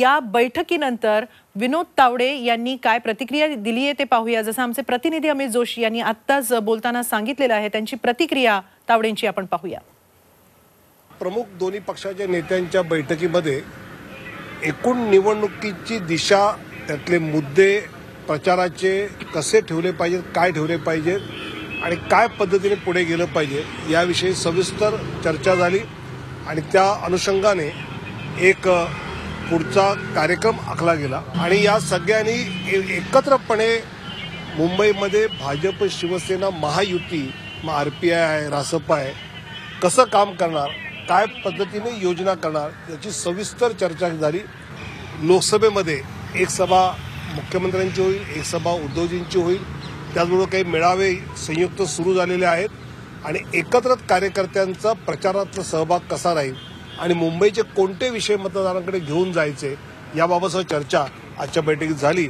या बैठकीनंतर विनोद तावडे यांनी काय प्रतिक्रिया दिली आहे ते पाहूया. जसं आमचे प्रतिनिधी अमित जोशी यांनी आत्ताच बोलताना सांगितलेलं आहे त्यांची प्रतिक्रिया तावडेंची आपण पाहूया. प्रमुख दोन्ही पक्षाच्या नेत्यांच्या बैठकीमध्ये एकूण निवडणुकीची दिशा त्यातले मुद्दे प्रचाराचे कसे ठेवले पाहिजेत काय ठेवले पाहिजेत आणि काय पद्धतीने पुढे गेलं पाहिजे याविषयी सविस्तर चर्चा झाली. आणि त्या अनुषंगाने एक पुढचा कार्यक्रम आखला गेला. आणि या सगळ्यांनी एकत्रपणे मुंबईमध्ये भाजप शिवसेना महायुती मग आय आहे रासप आहे कसं काम करणार काय पद्धतीने योजना करणार याची सविस्तर चर्चा झाली. लोकसभेमध्ये एक सभा मुख्यमंत्र्यांची होईल एक सभा उद्धवजींची होईल. त्याचबरोबर काही मेळावे संयुक्त सुरू झालेले आहेत. आणि एकत्र कार्यकर्त्यांचा प्रचारातला सहभाग कसा राहील आणि मुंबईचे कोणते विषय मतदारांकडे घेऊन जायचे याबाबतचा चर्चा आजच्या बैठकीत झाली.